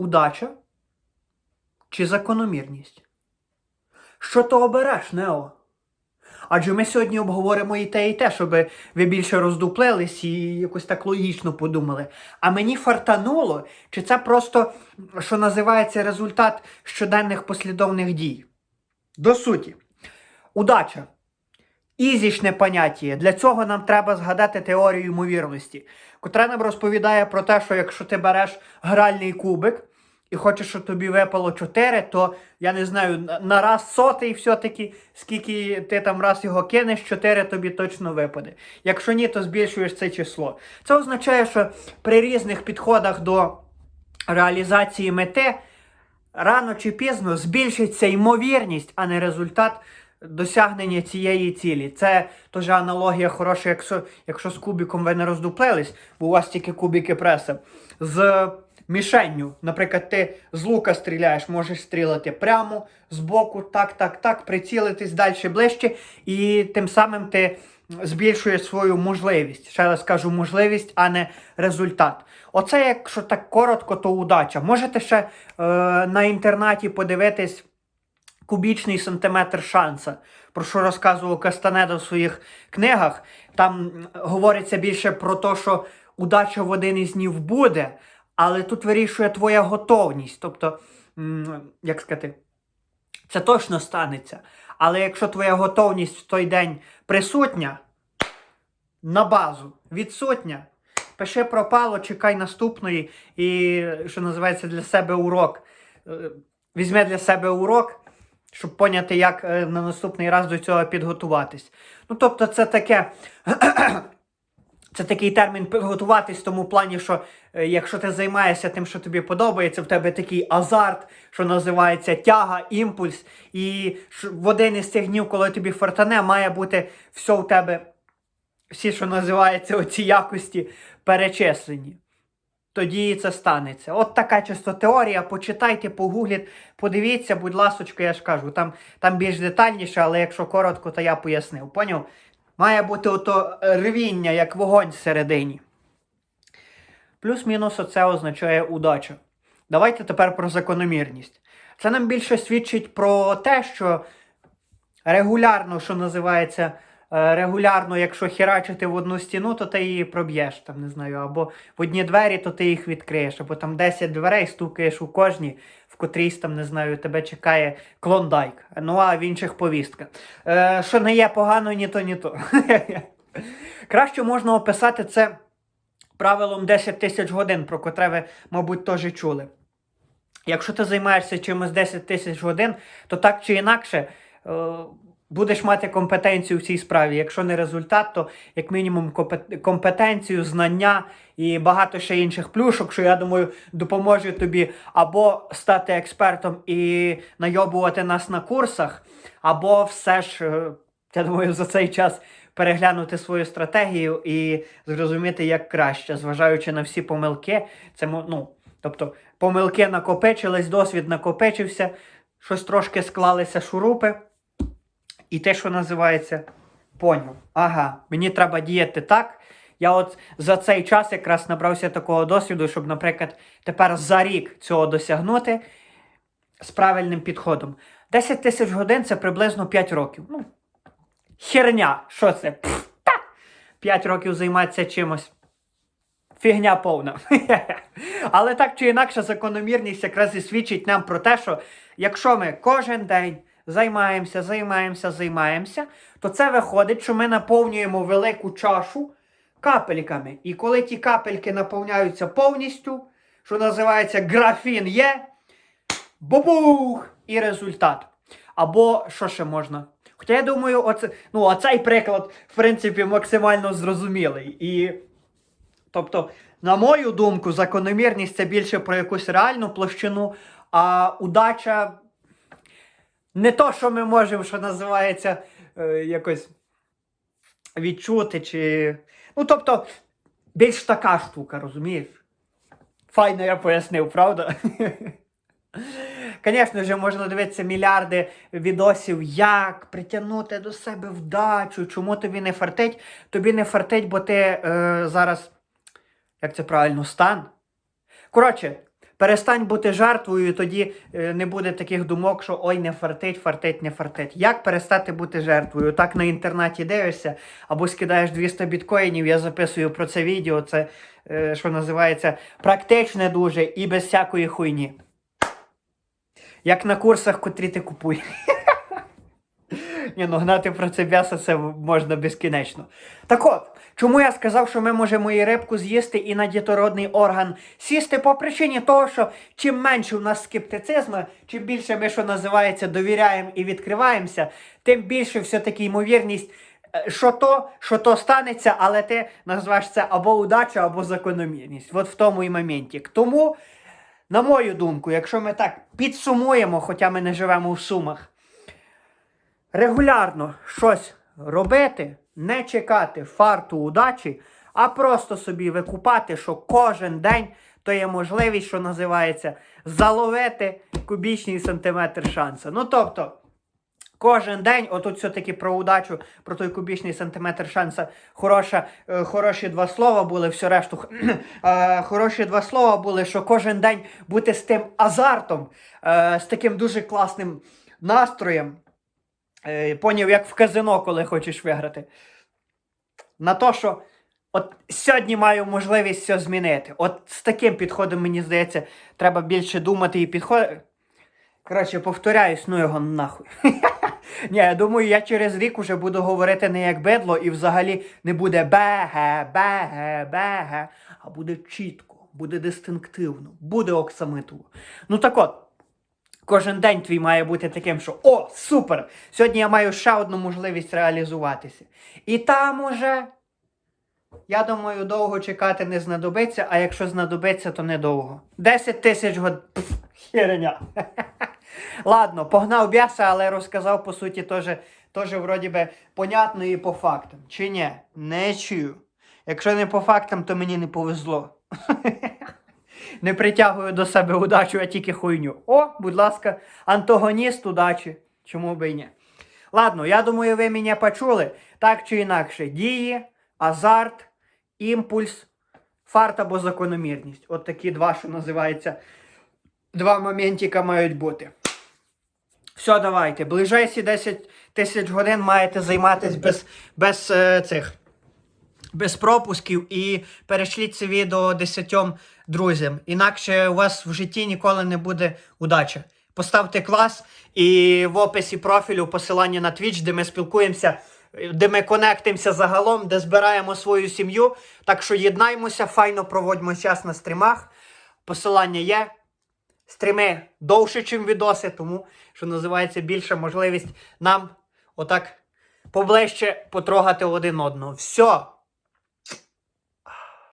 удача чи закономірність? Що то обереш, Нео? Адже ми сьогодні обговоримо і те, і те, щоб ви більше роздуплились і якось так логічно подумали. А мені фартануло, чи це просто, що називається, результат щоденних послідовних дій? До суті, удача. Ізічне поняття. Для цього нам треба згадати теорію ймовірності, котра нам розповідає про те, що якщо ти береш гральний кубик і хочеш, щоб тобі випало 4, то я не знаю, на- раз сотий все-таки, скільки ти там раз його кинеш, 4 тобі точно випаде. Якщо ні, то збільшуєш це число. Це означає, що при різних підходах до реалізації мети рано чи пізно збільшиться ймовірність, а не результат досягнення цієї цілі. Це теж аналогія хороша, якщо, якщо з кубиком ви не роздуплились, бо у вас тільки кубики преса. З мішенню, наприклад, ти з лука стріляєш, можеш стріляти прямо, збоку, так, так, так, прицілитись далі ближче, і тим самим ти збільшуєш свою можливість. Ще раз кажу, можливість, а не результат. Оце, якщо так коротко, то удача. Можете ще е, на інтернаті подивитись кубічний сантиметр шанса, про що розказував Кастанеда в своїх книгах. Там говориться більше про те, що удача в один із днів буде, але тут вирішує твоя готовність. Тобто, як сказати, це точно станеться. Але якщо твоя готовність в той день присутня, на базу відсутня, пиши пропало, чекай наступної і, що називається, для себе урок. Е, Візьми для себе урок, щоб поняти, як е, на наступний раз до цього підготуватись. Ну, тобто, це таке. Це такий термін підготуватись в тому плані, що е, якщо ти займаєшся тим, що тобі подобається, в тебе такий азарт, що називається тяга, імпульс. І в один із цих днів, коли тобі фортане, має бути все в тебе, всі, що називається, оці якості перечислені. Тоді це станеться. От така чисто теорія. Почитайте, погугліть, подивіться, будь ласочка, я ж кажу, там, там більш детальніше, але якщо коротко, то я пояснив. Поняв? Має бути ото рвіння, як вогонь всередині. Плюс-мінус оце означає удача. Давайте тепер про закономірність. Це нам більше свідчить про те, що регулярно, що називається, е, регулярно, якщо херачити в одну стіну, то ти її проб'єш, там, не знаю, або в одні двері, то ти їх відкриєш, або там 10 дверей стукаєш у кожній, котрійсь там, не знаю, тебе чекає клондайк. Ну а в інших повістка. Е, що не є погано, ні то, ні то. Краще можна описати це правилом 10 тисяч годин, про котре ви, мабуть, теж чули. Якщо ти займаєшся чимось 10 тисяч годин, то так чи інакше е, будеш мати компетенцію в цій справі. Якщо не результат, то як мінімум компетенцію, знання і багато ще інших плюшок, що я думаю, допоможе тобі або стати експертом і найобувати нас на курсах, або все ж, е, я думаю, за цей час переглянути свою стратегію і зрозуміти, як краще, зважаючи на всі помилки. Це ну, тобто помилки накопичились, досвід накопичився, щось трошки склалися шурупи. І те, що називається, поняв. Ага, мені треба діяти так. Я от за цей час якраз набрався такого досвіду, щоб, наприклад, тепер за рік цього досягнути з правильним підходом. 10 тисяч годин це приблизно 5 років. Ну, херня, що це? Пф, та. 5 років займатися чимось. Фігня повна. Але так чи інакше, закономірність якраз і свідчить нам про те, що якщо ми кожен день займаємося, займаємося, займаємося, то це виходить, що ми наповнюємо велику чашу капельками. І коли ті капельки наповняються повністю, що називається графін є, бубух! І результат. Або що ще можна? Хоча я думаю, оце, ну, оцей приклад, в принципі, максимально зрозумілий. І Тобто, на мою думку, закономірність це більше про якусь реальну площину, а удача не то, що ми можемо, що називається, е, якось відчути, чи. Ну, тобто, більш така штука, розумієш? Файно я пояснив, правда? Звісно ж, можна дивитися мільярди відосів, як притягнути до себе вдачу, чому тобі не фартить. Тобі не фартить, бо ти е, зараз як це правильно, стан. Коротше, Перестань бути жертвою, і тоді е, не буде таких думок, що ой, не фартить, фартить, не фартить. Як перестати бути жертвою? Так на інтернаті дивишся, або скидаєш 200 біткоїнів, я записую про це відео. Це е, що називається практичне дуже і без всякої хуйні. Як на курсах, котрі ти купуєш. Ні, ну гнати про це м'ясо це можна безкінечно. Так от, чому я сказав, що ми можемо і рибку з'їсти, і на дітородний орган сісти по причині того, що чим менше у нас скептицизму, чим більше ми, що називається, довіряємо і відкриваємося, тим більше все-таки ймовірність, е, що то, що то станеться, але ти назвеш це або удача, або закономірність. От в тому і моменті. Тому, на мою думку, якщо ми так підсумуємо, хоча ми не живемо в сумах регулярно щось робити, не чекати фарту удачі, а просто собі викупати, що кожен день то є можливість, що називається, заловити кубічний сантиметр шансу. Ну тобто. Кожен день, отут все-таки про удачу, про той кубічний сантиметр шанса, хороша, е, хороші два слова були, все решту. е, хороші два слова були, що кожен день бути з тим азартом, е, з таким дуже класним настроєм. Е, поняв, як в казино, коли хочеш виграти. На то, що от сьогодні маю можливість все змінити. От з таким підходом, мені здається, треба більше думати і підходити. Коротше, повторяюсь, ну його нахуй. Ні, я думаю, я через рік уже буду говорити не як бедло і взагалі не буде беге, беге, беге, а буде чітко, буде дистинктивно, буде оксамитово. Ну так от. Кожен день твій має бути таким, що о, супер! Сьогодні я маю ще одну можливість реалізуватися. І там уже, я думаю, довго чекати не знадобиться, а якщо знадобиться, то недовго. 10 тисяч год. Пф. Ладно, погнав бяса, але розказав, по суті, теж вроді би, понятно і по фактам. Чи ні? Не чую. Якщо не по фактам, то мені не повезло. Не притягую до себе удачу, а тільки хуйню. О, будь ласка, антагоніст удачі. Чому би і ні? Ладно, я думаю, ви мене почули. Так чи інакше, дії, азарт, імпульс, фарт або закономірність. От такі два, що називається, два моментика мають бути. Все, давайте. Ближайші 10 тисяч годин маєте займатися без, без е, цих без пропусків і перешліть це відео 10 друзям. Інакше у вас в житті ніколи не буде удачі. Поставте клас і в описі профілю посилання на Twitch, де ми спілкуємося, де ми конектимося загалом, де збираємо свою сім'ю. Так що єднаймося, файно проводимо час на стрімах. Посилання є. Стріми довше, ніж відоси, тому що називається більша можливість нам отак поближче потрогати один одного. Все.